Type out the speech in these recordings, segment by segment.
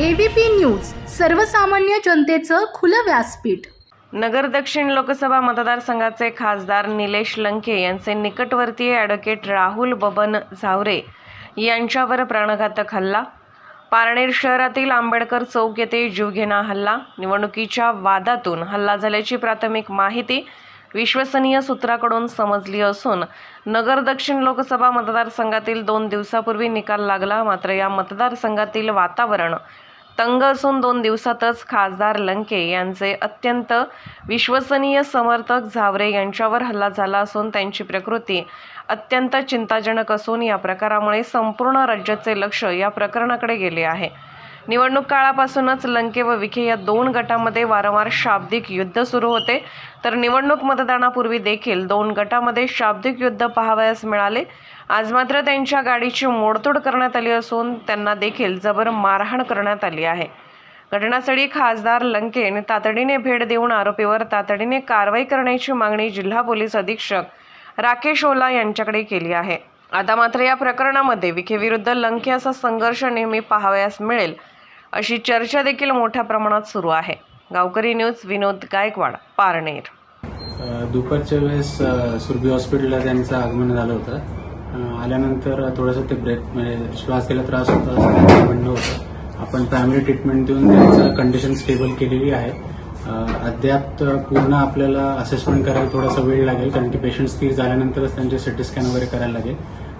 ABP news सर्वसामान्य जनतेचं खुलं व्यासपीठ. नगर दक्षिण लोकसभा मतदारसंघाचे खासदार निलेश लंके यांचे निकटवर्तीय ॲडव्होकेट राहुल बबन झावरे यांच्यावर प्राणघातक हल्ला. पारनेर शहरातील आंबेडकर चौक येथे जीवघेणा हल्ला. निवडणुकीच्या वादातून हल्ला झाल्याची प्राथमिक माहिती विश्वसनीय सूत्राकडून समजली असून नगर दक्षिण लोकसभा मतदारसंघातील दोन दिवसापूर्वी निकाल लागला मात्र या मतदारसंघातील वातावरण तंग असून दोन दिवसातच खासदार लंके यांचे अत्यंत विश्वसनीय समर्थक झावरे यांच्यावर हल्ला झाला असून त्यांची प्रकृती अत्यंत चिंताजनक असून या प्रकारामुळे संपूर्ण राज्याचे लक्ष या प्रकरणाकडे गेले आहे. निवडणूक काळापासूनच लंके व विखे या दोन गटामध्ये वारंवार शाब्दिक युद्ध सुरू होते. तर निवडणूक मतदानापूर्वी देखील दोन गटामध्ये शाब्दिक युद्ध पाहावयास मिळाले. आज मात्र त्यांच्या गाडीची मोडतोड करण्यात आली असून त्यांना देखील जबर मारहाण करण्यात आली आहे. घटनास्थळी खासदार लंके यांनी तातडीने भेट देऊन आरोपीवर तातडीने कारवाई करण्याची मागणी जिल्हा पोलीस अधीक्षक राकेश ओला यांच्याकडे केली आहे. आता मात्र या प्रकरणामध्ये विखेविरुद्ध लंके असा संघर्ष नेहमी पाहावयास मिळेल. अशी चर्चा देखील मोठ्या प्रमाणात सुरू आहे. गावकरी न्यूज विनोद गायकवाड पारनेर. दुपारच्या वेळेस सुरभी हॉस्पिटलला त्यांचं आगमन झालं होतं. आल्यानंतर थोडंसं ते ब्रेथ म्हणजे श्वास घ्यायला त्रास होता असं म्हणणं होतं. आपण प्रायमरी ट्रीटमेंट देऊन त्यांचं कंडिशन स्टेबल केलेली आहे. अद्याप पूर्ण आपल्याला असेसमेंट करायला थोडासा वेळ लागेल कारण की पेशंट स्थिर झाल्यानंतरच त्यांचे सिटी स्कॅन वगैरे करायला लागेल.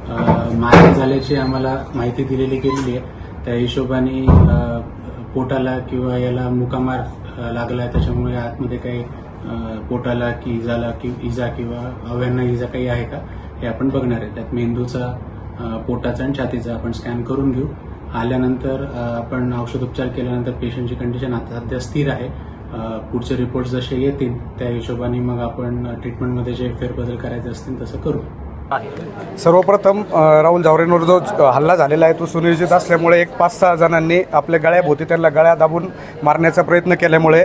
अ, मारहाण झाल्याची आम्हाला माहिती दिलेली गेलेली आहे. त्या हिशोबाने पोटाला किंवा याला मुकामार अ, लागला त्याच्यामुळे आतमध्ये काही पोटाला की इजाला की इजा किंवा अवयांना इजा काही आहे का? हे आपण बघणार आहे. त्यात मेंदूचा पोटाचा आणि छातीचा आपण स्कॅन करून घेऊ. आल्यानंतर आपण औषधोपचार केल्यानंतर पेशंटची कंडिशन आता सध्या स्थिर आहे. पुढचे रिपोर्ट जसे येतील त्या हिशोबाने मग आपण ट्रीटमेंटमध्ये जे फेरबदल करायचे असतील तसं करू. सर्वप्रथम राहुल जावरेंवर जो हल्ला झालेला आहे तो सुनियोजित असल्यामुळे एक पाच सहा जणांनी आपल्या गळ्याभोवती त्यांना गळ्या दाबून मारण्याचा प्रयत्न केल्यामुळे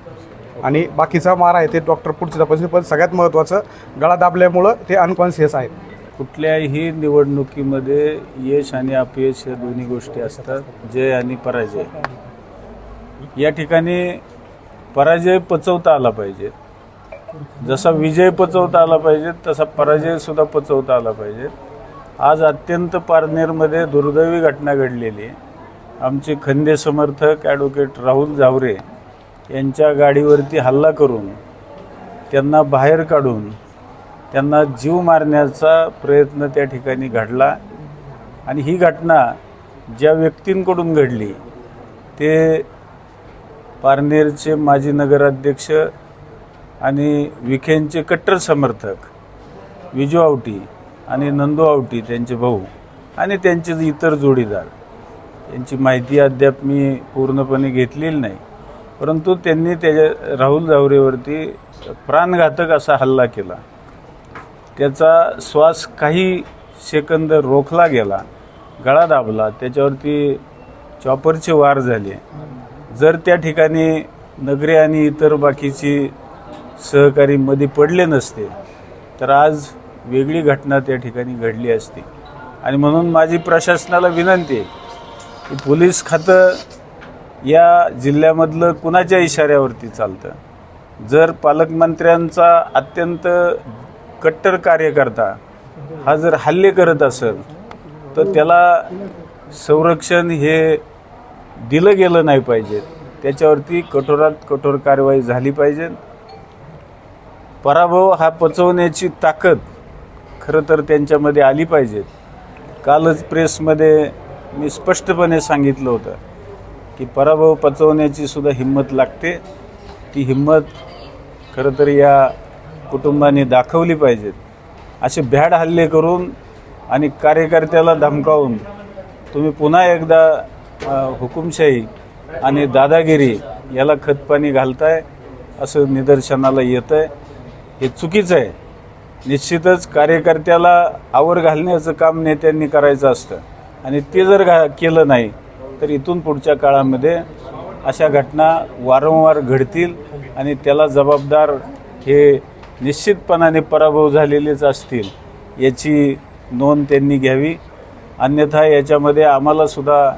आणि बाकीचा मार आहे ते डॉक्टर पुढची तपासणी पण सगळ्यात महत्त्वाचं गळा दाबल्यामुळं ते अनकॉन्शियस आहेत. कुठल्याही निवडणुकीमध्ये यश आणि अपयश या दोन्ही गोष्टी असतात जय आणि पराजय. या ठिकाणी पराजय पचवता आला पाहिजे. जसा विजय पचवता आला पाहिजे तसा पराजयसुद्धा पचवता आला पाहिजे. आज अत्यंत पारनेरमध्ये दुर्दैवी घटना घडलेली आहे. आमचे खंदे समर्थक ॲडव्होकेट राहुल जावरे यांच्या गाडीवरती हल्ला करून त्यांना बाहेर काढून त्यांना जीव मारण्याचा प्रयत्न त्या ठिकाणी घडला. आणि ही घटना ज्या व्यक्तींकडून घडली ते पारनेरचे माजी नगराध्यक्ष आणि विखेंचे कट्टर समर्थक विजू आवटी आणि नंदू आवटी त्यांचे भाऊ आणि त्यांचे इतर जोडीदार. यांची माहिती अद्याप मी पूर्णपणे घेतलेली नाही. परंतु त्यांनी त्याच्या राहुल जावरेवरती प्राणघातक असा हल्ला केला. त्याचा श्वास काही सेकंद रोखला गेला गळा दाबला त्याच्यावरती चॉपरचे वार झाले. जर त्या ठिकाणी नगरे आणि इतर बाकीची सहकारी मध्ये पडले नसते तर आज वेगळी घटना त्या ठिकाणी घडली असती. आणि म्हणून माझी प्रशासनाला विनंती आहे की पोलीस खातं या जिल्ह्यामधलं कुणाच्या इशाऱ्यावरती चालतं? जर पालकमंत्र्यांचा अत्यंत कट्टर कार्यकर्ता हा जर हल्ले करत असेल तर त्याला संरक्षण हे दिलं गेलं नाही पाहिजे. त्याच्यावरती कठोरात कठोर कारवाई झाली पाहिजे. पराभव हा पचवण्याची ताकद खरं तर त्यांच्यामध्ये आली पाहिजे. कालच प्रेसमध्ये मी स्पष्टपणे सांगितलं होतं. की पराभव पचवण्याची सुद्धा हिंमत लागते. ती हिंमत खरं तर या कुटुंबाने दाखवली पाहिजेत. असे भ्याड हल्ले करून आणि कार्यकर्त्याला धमकावून तुम्ही पुन्हा एकदा हुकुमशाही आणि दादागिरी याला खतपाणी घालताय असं निदर्शनाला येतं आहे हे चुकीचं आहे. निश्चितच कार्यकर्त्याला आवर घालण्याचं काम नेत्यांनी करायचं असतं. आणि ते जर घा केलं नाही तर इथून पुढच्या काळामध्ये अशा घटना वारंवार घडतील आणि त्याला जबाबदार हे निश्चितपणाने पराभव झालेलेच असतील याची नोंद त्यांनी घ्यावी. अन्यथा याच्यामध्ये आम्हालासुद्धा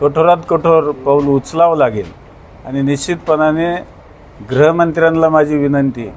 कठोरात कठोर पाऊल उचलावं लागेल. आणि निश्चितपणाने गृहमंत्र्यांना माझी विनंती